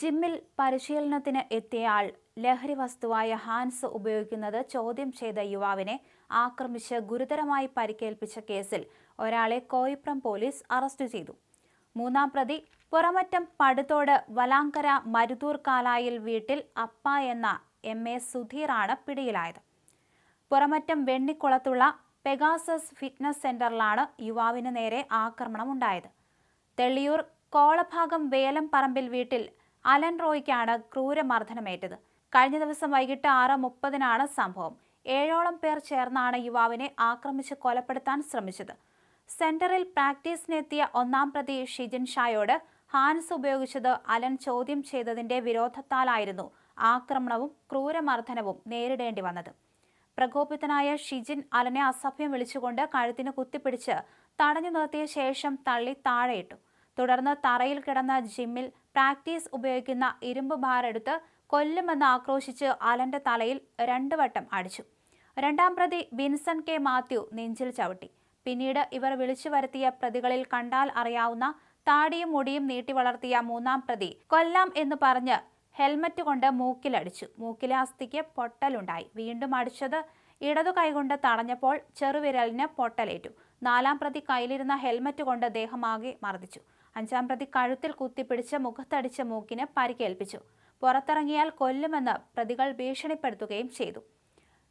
ജിമ്മിൽ പരിശീലനത്തിന് എത്തിയയാൾ ലഹരി വസ്തുവായ ഹാൻസ് ഉപയോഗിക്കുന്നത് ചോദ്യം ചെയ്ത യുവാവിനെ ആക്രമിച്ച് ഗുരുതരമായി പരിക്കേൽപ്പിച്ച കേസിൽ ഒരാളെ കോയിപ്രം പോലീസ് അറസ്റ്റ് ചെയ്തു. മൂന്നാം പ്രതി പുറമറ്റം പടുത്തോട് വലാങ്കര മരുതൂർ കാലായിൽ വീട്ടിൽ അപ്പ എന്ന എം. എ. സുധീറാണ് പിടിയിലായത്. പുറമറ്റം വെണ്ണിക്കുളത്തുള്ള പെഗാസസ് ഫിറ്റ്നസ് സെന്ററിലാണ് യുവാവിന് നേരെ ആക്രമണം ആക്രമണമുണ്ടായത് തെള്ളിയൂർ കോളഭാഗം വേലംപറമ്പിൽ വീട്ടിൽ അലൻ റോയ്ക്കാണ് ക്രൂരമർദ്ദനമേറ്റത്. കഴിഞ്ഞ ദിവസം വൈകിട്ട് ആറ് മുപ്പതിനാണ് സംഭവം. ഏഴോളം പേർ ചേർന്നാണ് യുവാവിനെ ആക്രമിച്ച് കൊലപ്പെടുത്താൻ ശ്രമിച്ചത്. സെന്ററിൽ പ്രാക്ടീസിനെത്തിയ ഒന്നാം പ്രതി ഷിജിൻ ഷായോട് ഹാൻസ് ഉപയോഗിച്ചത് അലൻ ചോദ്യം ചെയ്തതിന്റെ വിരോധത്താലായിരുന്നു ആക്രമണവും ക്രൂരമർദ്ദനവും നേരിടേണ്ടി വന്നത്. പ്രകോപിതനായ ഷിജിൻ അലനെ അസഭ്യം വിളിച്ചുകൊണ്ട് കഴുത്തിന് കുത്തിപ്പിടിച്ച് തടഞ്ഞു നിർത്തിയ ശേഷം തള്ളി താഴെയിട്ടു. തുടർന്ന് തറയിൽ കിടന്ന ജിമ്മിൽ പ്രാക്ടീസ് ഉപയോഗിക്കുന്ന ഇരുമ്പ് ബാർ എടുത്ത് കൊല്ലുമെന്ന് ആക്രോശിച്ച് അലന്റെ തലയിൽ രണ്ടു വട്ടം അടിച്ചു. രണ്ടാം പ്രതി വിൻസൺ കെ മാത്യു നെഞ്ചിൽ ചവിട്ടി. പിന്നീട് ഇവർ വിളിച്ചു വരുത്തിയ പ്രതികളിൽ കണ്ടാൽ അറിയാവുന്ന താടിയും മുടിയും നീട്ടി വളർത്തിയ മൂന്നാം പ്രതി കൊല്ലാം എന്ന് പറഞ്ഞ് ഹെൽമറ്റ് കൊണ്ട് മൂക്കിലടിച്ചു. മൂക്കിലെ അസ്ഥിക്ക് പൊട്ടലുണ്ടായി. വീണ്ടും അടിച്ചത് ഇടതു കൈകൊണ്ട് തടഞ്ഞപ്പോൾ ചെറുവിരലിന് പൊട്ടലേറ്റു. നാലാം പ്രതി കയ്യിലിരുന്ന ഹെൽമറ്റ് കൊണ്ട് ദേഹമാകെ മർദ്ദിച്ചു. അഞ്ചാം പ്രതി കഴുത്തിൽ കുത്തിപ്പിടിച്ച് മുഖത്തടിച്ച മൂക്കിന് പരിക്കേൽപ്പിച്ചു. പുറത്തിറങ്ങിയാൽ കൊല്ലുമെന്ന് പ്രതികൾ ഭീഷണിപ്പെടുത്തുകയും ചെയ്തു.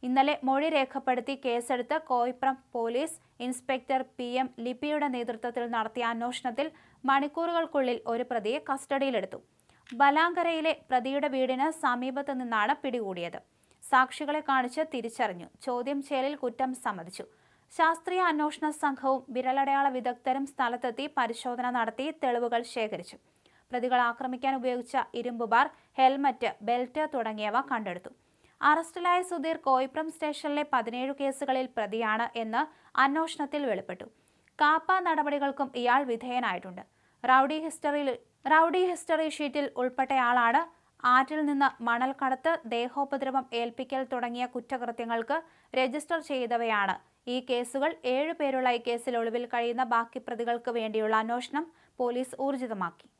ഇന്നലെ മൊഴി രേഖപ്പെടുത്തി കേസെടുത്ത് Koipram police inspector P M ലിപിയുടെ നേതൃത്വത്തിൽ നടത്തിയ അന്വേഷണത്തിൽ മണിക്കൂറുകൾക്കുള്ളിൽ ഒരു പ്രതിയെ കസ്റ്റഡിയിലെടുത്തു. ബലാങ്കരയിലെ പ്രതിയുടെ വീടിന് സമീപത്തു നിന്നാണ് പിടികൂടിയത്. സാക്ഷികളെ കാണിച്ച് തിരിച്ചറിഞ്ഞു. ചോദ്യം ചെയ്യലിൽ കുറ്റം സമ്മതിച്ചു. ശാസ്ത്രീയ അന്വേഷണ സംഘവും വിരലടയാള വിദഗ്ധരും സ്ഥലത്തെത്തി പരിശോധന നടത്തി തെളിവുകൾ ശേഖരിച്ചു. പ്രതികൾ ആക്രമിക്കാൻ ഉപയോഗിച്ച ഇരുമ്പ് ബാർ ഹെൽമറ്റ് ബെൽറ്റ് തുടങ്ങിയവ കണ്ടെടുത്തു. അറസ്റ്റിലായ സുധീർ കോയിപ്രം സ്റ്റേഷനിലെ പതിനേഴ് കേസുകളിൽ പ്രതിയാണ് എന്ന് അന്വേഷണത്തിൽ വെളിപ്പെട്ടു. കാപ്പ നടപടികൾക്കും ഇയാൾ വിധേയനായിട്ടുണ്ട്. റൌഡി ഹിസ്റ്ററിയിൽ റൌഡി ഹിസ്റ്ററി ഷീറ്റിൽ ഉൾപ്പെട്ടയാളാണ് ആറ്റിൽ നിന്ന് മണൽ കടത്ത് ദേഹോപദ്രവം ഏൽപ്പിക്കൽ തുടങ്ങിയ കുറ്റകൃത്യങ്ങൾക്ക് രജിസ്റ്റർ ചെയ്തവയാണ്. ഈ കേസുകൾ ഏഴുപേരുള്ള ഈ കേസിൽ ഒളിവിൽ കഴിയുന്ന ബാക്കി പ്രതികൾക്ക് വേണ്ടിയുള്ള അന്വേഷണം പോലീസ് ഊർജിതമാക്കി.